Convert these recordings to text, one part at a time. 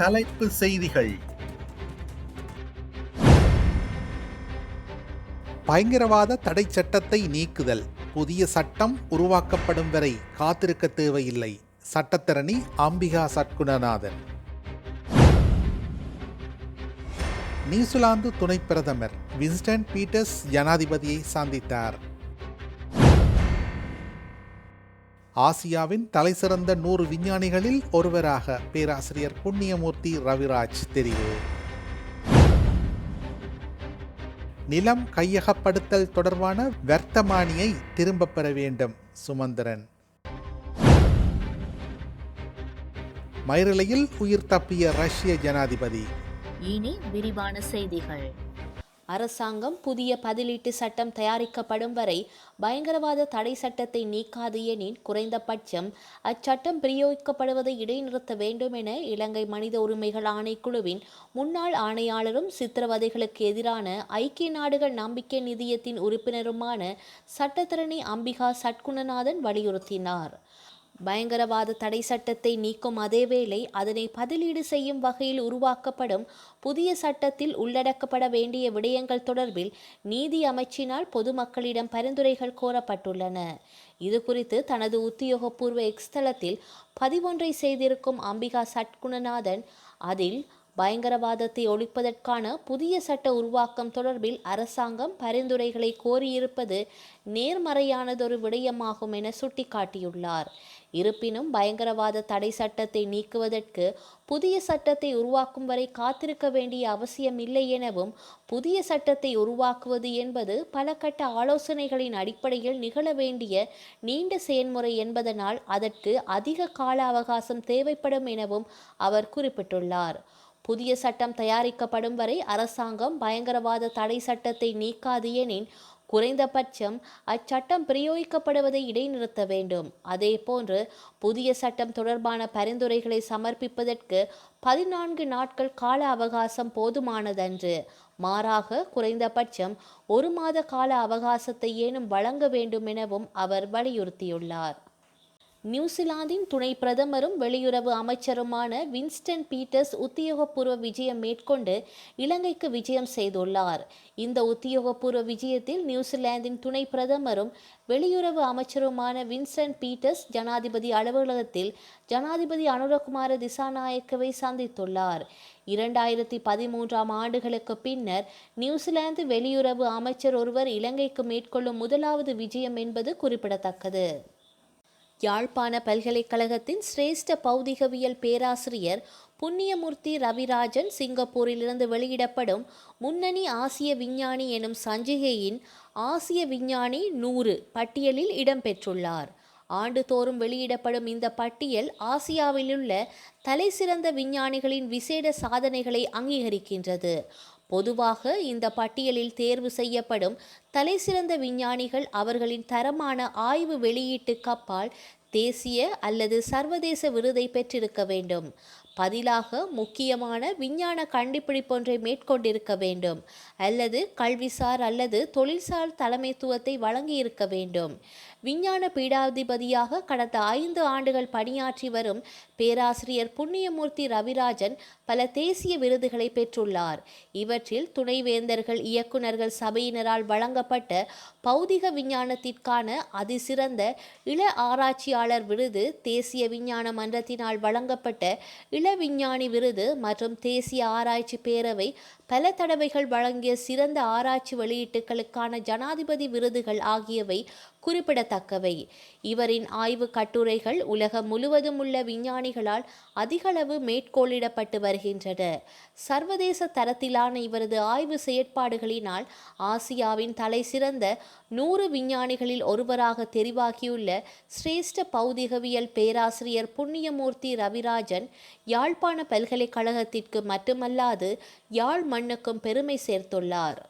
தலைப்பு செய்திகள். பயங்கரவாத தடை சட்டத்தை நீக்குதல். புதிய சட்டம் உருவாக்கப்படும் வரை காத்திருக்க தேவையில்லை. சட்டத்தரணி அம்பிகா சட்குணநாதன். நியூசிலாந்து துணை பிரதமர் வின்ஸ்டன் பீட்டர்ஸ் ஜனாதிபதியை சந்தித்தார். ஆசியாவின் தலைசிறந்த நூறு விஞ்ஞானிகளில் ஒருவராக பேராசிரியர் புண்ணியமூர்த்தி ரவிராஜ் தெரிவு. நிலம் கையகப்படுத்தல் தொடர்பான வர்த்தமானியை திரும்பப் பெற வேண்டும் சுமந்திரன். மயிரிழையில் உயிர் தப்பிய ரஷ்ய ஜனாதிபதி. இனி விரிவான செய்திகள். அரசாங்கம் புதிய பதிலீட்டு சட்டம் தயாரிக்கப்படும் வரை பயங்கரவாத தடை சட்டத்தை நீக்காது எனின் குறைந்தபட்சம் அச்சட்டம் பிரயோகிக்கப்படுவதை இடைநிறுத்த வேண்டும் என இலங்கை மனித உரிமைகள் ஆணைக்குழுவின் முன்னாள் ஆணையாளரும் சித்திரவதைகளுக்கு எதிரான ஐக்கிய நாடுகள் நம்பிக்கை நிதியத்தின் உறுப்பினருமான சட்டத்தரணி அம்பிகா சட்குணநாதன் வலியுறுத்தினார். பயங்கரவாத தடை சட்டத்தை நீக்கும் அதேவேளை அதனை பதிலீடு செய்யும் வகையில் உருவாக்கப்படும் புதிய சட்டத்தில் உள்ளடக்கப்பட வேண்டிய விடயங்கள் தொடர்பில் நீதி அமைச்சினால் பொதுமக்களிடம் பரிந்துரைகள் கோரப்பட்டுள்ளன. இது குறித்து தனது உத்தியோகபூர்வ எக்ஸ்தலத்தில் பதிவொன்றை செய்திருக்கும் அம்பிகா சட்குணநாதன் அதில் பயங்கரவாதத்தை ஒழிப்பதற்கான புதிய சட்ட உருவாக்கம் தொடர்பில் அரசாங்கம் பரிந்துரைகளை கோரியிருப்பது நேர்மறையானதொரு விடயமாகும் என சுட்டிக்காட்டியுள்ளார். இருப்பினும் பயங்கரவாத தடை சட்டத்தை நீக்குவதற்கு புதிய சட்டத்தை உருவாக்கும் வரை காத்திருக்க வேண்டிய அவசியம் இல்லை எனவும் புதிய சட்டத்தை உருவாக்குவது என்பது பல கட்ட ஆலோசனைகளின் அடிப்படையில் நிகழ வேண்டிய நீண்ட செயல்முறை என்பதனால் அதற்கு அதிக கால அவகாசம் தேவைப்படும் எனவும் அவர் குறிப்பிட்டுள்ளார். புதிய சட்டம் தயாரிக்கப்படும் வரை அரசாங்கம் பயங்கரவாத தடை சட்டத்தை நீக்காது எனின் குறைந்தபட்சம் அச்சட்டம் பிரயோகிக்கப்படுவதை இடைநிறுத்த வேண்டும். அதேபோன்று புதிய சட்டம் தொடர்பான பரிந்துரைகளை சமர்ப்பிப்பதற்கு பதினான்கு நாட்கள் கால அவகாசம் போதுமானதன்று. மாறாக குறைந்தபட்சம் ஒரு மாத கால அவகாசத்தை ஏனும் வழங்க வேண்டும் எனவும் அவர் வலியுறுத்தியுள்ளார். நியூசிலாந்தின் துணை பிரதமரும் வெளியுறவு அமைச்சருமான வின்ஸ்டன் பீட்டர்ஸ் உத்தியோகபூர்வ விஜயம் மேற்கொண்டு இலங்கைக்கு விஜயம் செய்துள்ளார். இந்த உத்தியோகபூர்வ விஜயத்தில் நியூசிலாந்தின் துணை பிரதமரும் வெளியுறவு அமைச்சருமான வின்ஸ்டன் பீட்டர்ஸ் ஜனாதிபதி அலுவலகத்தில் ஜனாதிபதி அனுரகுமார திசாநாயக்கவை சந்தித்துள்ளார். இரண்டாயிரத்தி பதிமூன்றாம் ஆண்டுகளுக்கு பின்னர் நியூசிலாந்து வெளியுறவு அமைச்சர் ஒருவர் இலங்கைக்கு மேற்கொள்ளும் முதலாவது விஜயம் என்பது குறிப்பிடத்தக்கது. யாழ்ப்பாண பல்கலைக்கழகத்தின் சிரேஷ்ட பௌதிகவியல் பேராசிரியர் புண்ணியமூர்த்தி ரவிராஜன் சிங்கப்பூரிலிருந்து வெளியிடப்படும் முன்னணி ஆசிய விஞ்ஞானி எனும் சஞ்சிகையின் ஆசிய விஞ்ஞானி நூறு பட்டியலில் இடம்பெற்றுள்ளார். ஆண்டுதோறும் வெளியிடப்படும் இந்த பட்டியல் ஆசியாவிலுள்ள தலைசிறந்த விஞ்ஞானிகளின் விசேட சாதனைகளை அங்கீகரிக்கின்றது. பொதுவாக இந்த பட்டியலில் தேர்வு செய்யப்படும் தலைசிறந்த விஞ்ஞானிகள் அவர்களின் தரமான ஆய்வு வெளியீட்டுக்கு அப்பால் தேசிய அல்லது சர்வதேச விருதை பெற்றிருக்க வேண்டும். பதிலாக முக்கியமான விஞ்ஞான கண்டுபிடிப்பொன்றை மேற்கொண்டிருக்க வேண்டும் அல்லது கல்விசார் அல்லது தொழில்சார் தலைமைத்துவத்தை வழங்கியிருக்க வேண்டும். விஞ்ஞான பீடாதிபதியாக கடந்த ஐந்து ஆண்டுகள் பணியாற்றி வரும் பேராசிரியர் புண்ணியமூர்த்தி ரவிராஜன் பல தேசிய விருதுகளை பெற்றுள்ளார். இவற்றில் துணைவேந்தர்கள் இயக்குநர்கள் சபையினரால் வழங்கப்பட்ட பௌதிக விஞ்ஞானத்திற்கான அதிசிறந்த இள ஆராய்ச்சியாளர் விருது தேசிய விஞ்ஞான மன்றத்தினால் வழங்கப்பட்ட இள விஞ்ஞானி விருது மற்றும் தேசிய ஆராய்ச்சி பேரவை பல தடவைகள் வழங்கிய சிறந்த ஆராய்ச்சி வெளியீட்டுகளுக்கான ஜனாதிபதி விருதுகள் ஆகியவை குறிப்பிடத்தக்கவை. இவரின் ஆய்வு கட்டுரைகள் உலகம் முழுவதும் உள்ள விஞ்ஞானிகளால் அதிகளவு மேற்கோளிடப்பட்டு வருகின்றன. சர்வதேச தரத்திலான இவரது ஆய்வு செயற்பாடுகளினால் ஆசியாவின் தலை சிறந்த நூறு விஞ்ஞானிகளில் ஒருவராக தெரிவாகியுள்ள சிரேஷ்ட பௌதிகவியல் பேராசிரியர் புண்ணியமூர்த்தி ரவிராஜன் யாழ்ப்பாண பல்கலைக்கழகத்திற்கு மட்டுமல்லாது யாழ் மண்ணுக்கும் பெருமை சேர்த்துள்ளார்.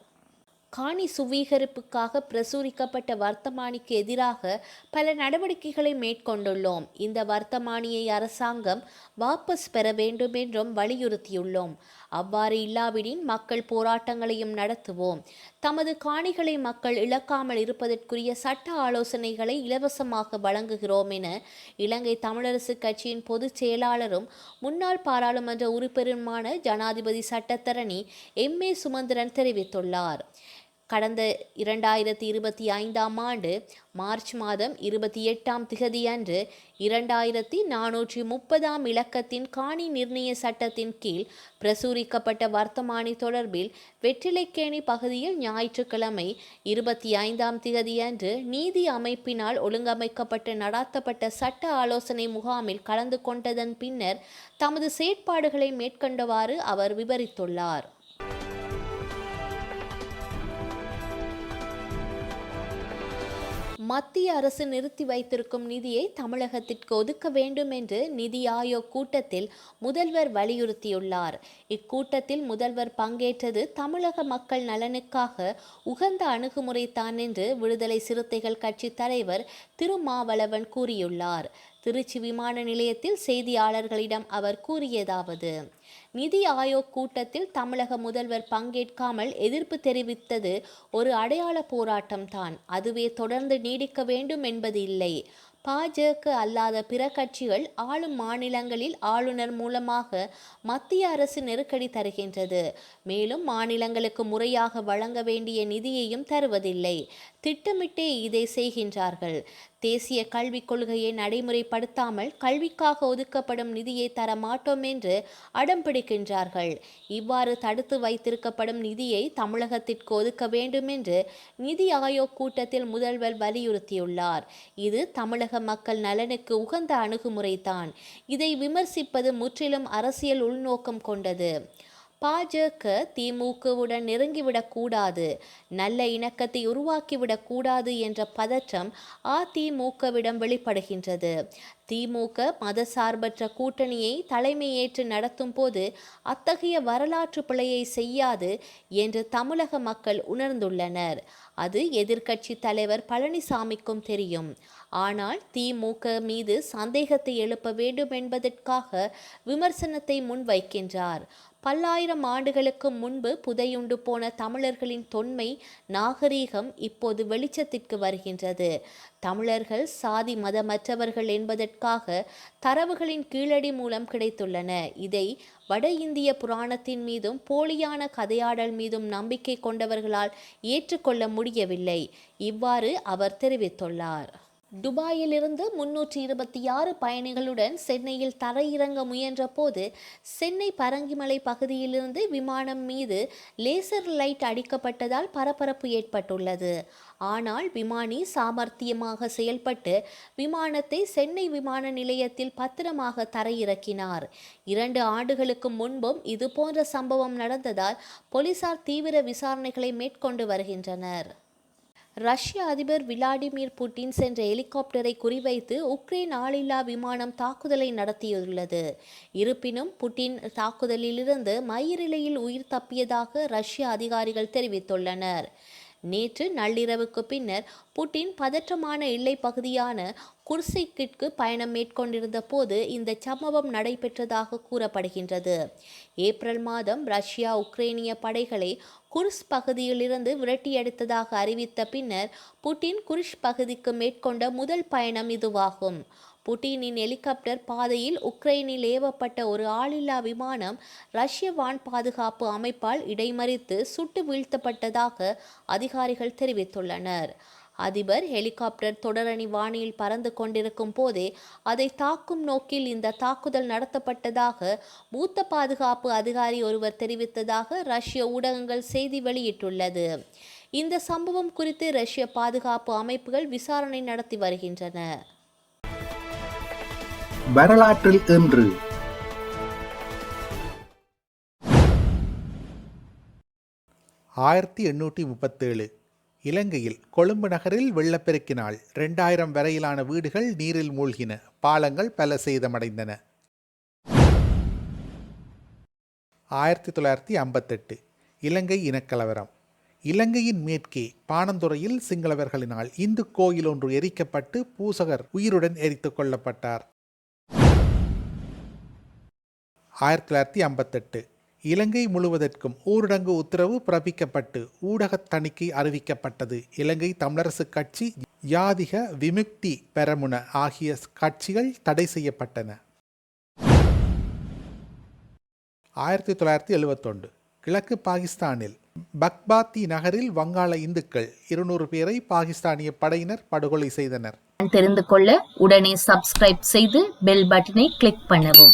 காணி சுவீகரிப்புக்காக பிரசுரிக்கப்பட்ட வர்த்தமானிக்கு எதிராக பல நடவடிக்கைகளை மேற்கொண்டுள்ளோம். இந்த வர்த்தமானியை அரசாங்கம் வாபஸ் பெற வேண்டும் என்றும் வலியுறுத்தியுள்ளோம். அவ்வாறு இல்லாவிடின் மக்கள் போராட்டங்களையும் நடத்துவோம். தமது காணிகளை மக்கள் இழக்காமல் இருப்பதற்குரிய சட்ட ஆலோசனைகளை இலவசமாக வழங்குகிறோம் என இலங்கை தமிழரசு கட்சியின் பொதுச் செயலாளரும் முன்னாள் பாராளுமன்ற உறுப்பினருமான ஜனாதிபதி சட்டத்தரணி எம் ஏ சுமந்திரன் தெரிவித்துள்ளார். கடந்த இரண்டாயிரத்தி இருபத்தி ஐந்தாம் ஆண்டு மார்ச் மாதம் இருபத்தி எட்டாம் திகதியன்று இரண்டாயிரத்தி நானூற்றி முப்பதாம் இலக்கத்தின் காணி நிர்ணய சட்டத்தின் கீழ் பிரசுரிக்கப்பட்ட வர்த்தமானி தொடர்பில் வெற்றிலைக்கேணி பகுதியில் ஞாயிற்றுக்கிழமை இருபத்தி ஐந்தாம் திகதியன்று நீதி அமைப்பினால் ஒழுங்கமைக்கப்பட்டு நடாத்தப்பட்ட சட்ட ஆலோசனை முகாமில் கலந்து கொண்டதன் பின்னர் தமது செயற்பாடுகளை மேற்கொண்டவாறு அவர் விவரித்துள்ளார். மத்திய அரசு நிறுத்தி வைத்திருக்கும் நிதியை தமிழகத்திற்கு ஒதுக்க வேண்டும் என்று நிதி ஆயோக் கூட்டத்தில் முதல்வர் வலியுறுத்தியுள்ளார். இக்கூட்டத்தில் முதல்வர் பங்கேற்றது தமிழக மக்கள் நலனுக்காக உகந்த அணுகுமுறைதான் என்று விடுதலை சிறுத்தைகள் கட்சி தலைவர் திருமாவளவன் கூறியுள்ளார். திருச்சி விமான நிலையத்தில் செய்தியாளர்களிடம் அவர் கூறியதாவது நிதி ஆயோக் கூட்டத்தில் தமிழக முதல்வர் பங்கேற்காமல் எதிர்ப்பு தெரிவித்தது ஒரு அடையாள போராட்டம்தான் அதுவே தொடர்ந்து நீடிக்க வேண்டும் என்பது இல்லை. பாஜக அல்லாத பிற கட்சிகள் ஆளும் மாநிலங்களில் ஆளுநர் மூலமாக மத்திய அரசு நெருக்கடி தருகின்றது. மேலும் மாநிலங்களுக்கு முறையாக வழங்க வேண்டிய நிதியையும் தருவதில்லை. திட்டமிட்டே இதை செய்கின்றார்கள். தேசிய கல்விக் கொள்கையை நடைமுறைப்படுத்தாமல் கல்விக்காக ஒதுக்கப்படும் நிதியை தர மாட்டோம் என்று அடம் பிடிக்கின்றார்கள். இவ்வாறு தடுத்து வைத்திருக்கப்படும் நிதியை தமிழகத்திற்கு ஒதுக்க வேண்டும் என்று நிதி ஆயோக் கூட்டத்தில் முதல்வர் வலியுறுத்தியுள்ளார். இது தமிழக மக்கள் நலனுக்கு உகந்த அணுகுமுறைதான். இதை விமர்சிப்பது முற்றிலும் அரசியல் உள்நோக்கம் கொண்டது. பாஜக திமுகவுடன் நெருங்கிவிடக்கூடாது நல்ல இணக்கத்தை உருவாக்கிவிடக்கூடாது என்ற பதற்றம் அதிமுகவிடம் வெளிப்படுகின்றது. திமுக மதசார்பற்ற கூட்டணியை தலைமையேற்று நடத்தும் போது அத்தகைய வரலாற்று பிழையை செய்யாது என்று தமிழக மக்கள் உணர்ந்துள்ளனர். அது எதிர்க்கட்சி தலைவர் பழனிசாமிக்கும் தெரியும். ஆனால் திமுக மீது சந்தேகத்தை எழுப்ப வேண்டும் என்பதற்காக விமர்சனத்தை முன்வைக்கின்றார். பல்லாயிரம் ஆண்டுகளுக்கு முன்பு புதையுண்டு போன தமிழர்களின் தொன்மை நாகரீகம் இப்போது வெளிச்சத்திற்கு வருகின்றது. தமிழர்கள் சாதி மதமற்றவர்கள் என்பதற்காக தரவுகளின் கீழடி மூலம் கிடைத்துள்ளன. இதை வட இந்திய புராணத்தின் மீதும் போலியான கதையாடல் மீதும் நம்பிக்கை கொண்டவர்களால் ஏற்றுக்கொள்ள முடியவில்லை. இவ்வாறு அவர் தெரிவித்துள்ளார். துபாயிலிருந்து முன்னூற்றி இருபத்தி ஆறு பயணிகளுடன் சென்னையில் தரையிறங்க முயன்ற போது சென்னை பரங்கிமலை பகுதியிலிருந்து விமானம் மீது லேசர் லைட் அடிக்கப்பட்டதால் பரபரப்பு ஏற்பட்டுள்ளது. ஆனால் விமானி சாமர்த்தியமாக செயல்பட்டு விமானத்தை சென்னை விமான நிலையத்தில் பத்திரமாக தரையிறக்கினார். இரண்டு ஆண்டுகளுக்கு முன்பும் இதுபோன்ற சம்பவம் நடந்ததால் போலீசார் தீவிர விசாரணைகளை மேற்கொண்டு வருகின்றனர். ரஷ்ய அதிபர் விளாடிமிர் புட்டின் சென்ற ஹெலிகாப்டரை குறிவைத்து உக்ரைன் ஆளில்லா விமானம் தாக்குதலை நடத்தியுள்ளது. இருப்பினும் புட்டின் தாக்குதலிலிருந்து மயிரிழையில் உயிர் தப்பியதாக ரஷ்ய அதிகாரிகள் தெரிவித்துள்ளனர். நேற்று நள்ளிரவுக்கு பின்னர் புட்டின் பதற்றமான எல்லை பகுதியான குர்சிக்கிற்கு பயணம் மேற்கொண்டிருந்த போது இந்த சம்பவம் நடைபெற்றதாக கூறப்படுகின்றது. ஏப்ரல் மாதம் ரஷ்யா உக்ரைனிய படைகளை குர்ஸ் பகுதியிலிருந்து விரட்டியடித்ததாக அறிவித்த பின்னர் புட்டின் குர்ஷ் பகுதிக்கு மேற்கொண்ட முதல் பயணம் இதுவாகும். புட்டினின் ஹெலிகாப்டர் பாதையில் உக்ரைனில் ஏவப்பட்ட ஒரு ஆளில்லா விமானம் ரஷ்ய வான் பாதுகாப்பு அமைப்பால் இடைமறித்து சுட்டு வீழ்த்தப்பட்டதாக அதிகாரிகள் தெரிவித்துள்ளனர். அதிபர் ஹெலிகாப்டர் தொடரணி வானியில் பறந்து கொண்டிருக்கும் போதே அதை தாக்கும் நோக்கில் இந்த தாக்குதல் நடத்தப்பட்டதாக மூத்த பாதுகாப்பு அதிகாரி ஒருவர் தெரிவித்ததாக ரஷ்ய ஊடகங்கள் செய்தி வெளியிட்டுள்ளது. இந்த சம்பவம் குறித்து ரஷ்ய பாதுகாப்பு அமைப்புகள் விசாரணை நடத்தி வருகின்றன. வரலாற்றில் இன்று. ஆயிரத்தி எண்ணூற்றி முப்பத்தேழு. இலங்கையில் கொழும்பு நகரில் வெள்ளப்பெருக்கினால் ரெண்டாயிரம் வரையிலான வீடுகள் நீரில் மூழ்கின. பாலங்கள் பல சேதமடைந்தன. ஆயிரத்தி தொள்ளாயிரத்தி ஐம்பத்தெட்டு. இலங்கை இனக்கலவரம். இலங்கையின் மேற்கே பாணந்துறையில் சிங்களவர்களினால் இந்து கோயில் ஒன்று எரிக்கப்பட்டு பூசகர் உயிருடன் எரித்துக் கொள்ளப்பட்டார் ஆயிரத்தி தொள்ளாயிரத்தி ஐம்பத்தெட்டு. இலங்கை முழுவதற்கும் ஊரடங்கு உத்தரவு பிறப்பிக்கப்பட்டு ஊடக தணிக்கை அறிவிக்கப்பட்டது. இலங்கை தமிழரசு கட்சி யாதிக விமுக்தி பெரமுன ஆகிய கட்சிகள் தடை செய்யப்பட்டன. ஆயிரத்தி தொள்ளாயிரத்தி எழுபத்தொன்று கிழக்கு பாகிஸ்தானில் பக்பாத்தி நகரில் வங்காள இந்துக்கள் இருநூறு பேரை பாகிஸ்தானிய படையினர் படுகொலை செய்தனர். தெரிந்து கொள்ள உடனே சப்ஸ்கிரைப் செய்து பெல் பட்டனை கிளிக் பண்ணவும்.